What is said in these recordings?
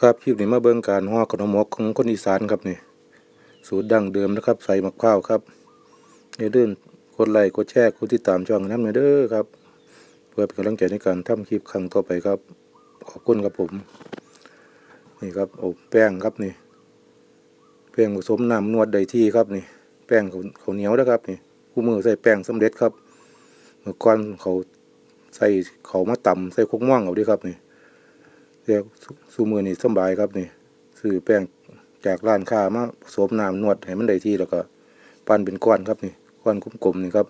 ครับคลิปนี้มาเบิ่งการห่อขนมหมกของคนอีสานครับนี่สูตรดั้งเดิมนะครับ ใส่มะพร้าวครับอย่าลืมกดไลค์กดแชร์กดติดตามช่องน้ำหน่อเด้อครับ เพื่อเป็นกำลังใจในการทำคลิปครั้งต่อไปครับ ขอบคุณครับผม นี่ครับอาแป้งครับนี่ แป้งผสมน้ำนวดใดที่ครับนี่ แป้งข้าวข้าเหนียวนะครับนี่คู่มือใส่แป้งสำเร็จครับเมื่อก่อนเขาใส่เขามาต่ำใส่คกม่วงเอาด้วยครับนี่ เรียกสูมือนี่สบายครับนี่ซื้อแป้งจากร้านค้ามาผสมน้ำนวดให้มันได้ที่แล้วก็ปั้นเป็นก้อนครับนี่ก้อนกลมๆนี่ครับ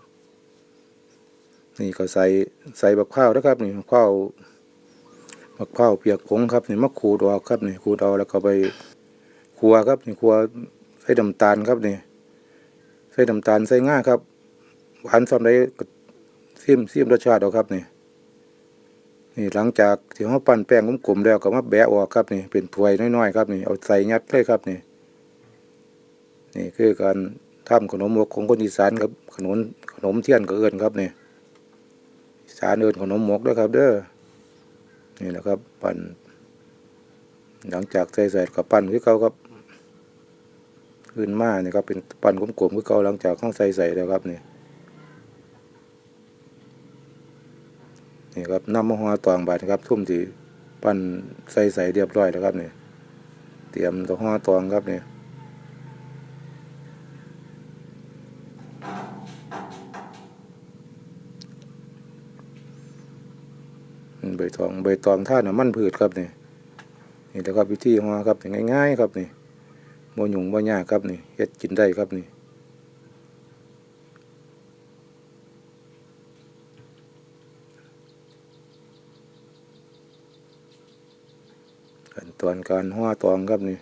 นี่ก็ใส่ใส่บักข้าวนะครับนี่ข้าวบักข้าวเปียกผงครับนี่มะขูดออกครับนี่ขูดเอาแล้วก็ไปคั่วครับนี่คั่วใส่น้ำตาลครับนี่ใส่น้ำตาลใส่ง่าครับหวานซ้ำได้ก็ซิมซิมรสชาติเอาครับนี่ นี่หลังจากที่เราปั้นแป้งกลมๆแล้วก็มาแบะออกครับนี่เป็นถ้วยน้อยๆครับนี่เอาใส่ยัดเลยครับนี่นี่คือการทำขนมหมกของคนอีสานครับขนมขนมเทียนก็เอิ้นครับนี่อีสานเอิ้นขนมหมกด้วยครับ เด้อนี่แหละครับปั้นหลังจากใส่ใส่ก็ปั้นคือเก่าครับขึ้นมาเนี่ครับเป็นปั้นกลมๆคือเก่าหลังจากข้างใส่ใส่แล้วครับนี่ นี่ครับน้ำมะฮอตองบาทครับ ทุ่มที่ปั้นใส่ใส่เรียบร้อยแล้วครับนี่เตรียมตัวห่อตองครับนี่อืมใบตองใบตองท่าน้ำมันพืชครับนี่นี่แหละครับวิธีห่อครับง่ายๆครับนี่โมยุ่งโมยากครับนี่เฮ็ดกินได้ครับนี่ ขั้นตอนการห่อตองครับนี่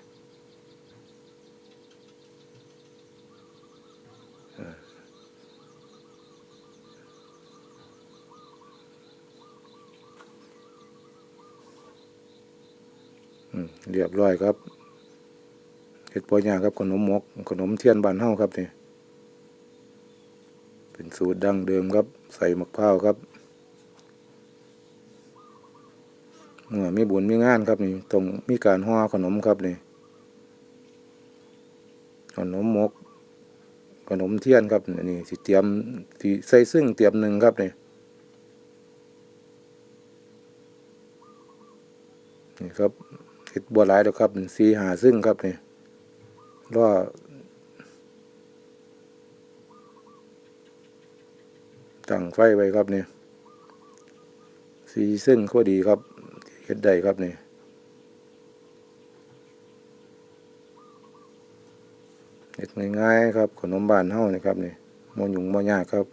เรียบร้อยครับเห็ดปอยาครับขนมมก ขนมเทียนบานเฮาครับนี่เป็นสูตรดั้งเดิมครับ ใส่มะพร้าวครับ เมื่อมีบุญมีงานครับนี่ต้องมีการห่อขนมครับนี่ขนมมก ขนมเทียนครับนี่สิเตรียมสิใส่ซึ่งเตรียมหนึ่งครับนี่นี่ครับเห็ดบัวหลายแล้วครับสีหาซึ่งครับนี่รอตั้งไฟไว้ครับนี่สีซึ่งก็ดีครับ เฮ็ดได้ครับนี่เฮ็ดง่ายๆครับ ขนมบ้านเฮานี่ครับนี่มอยุ่งมอยากครับ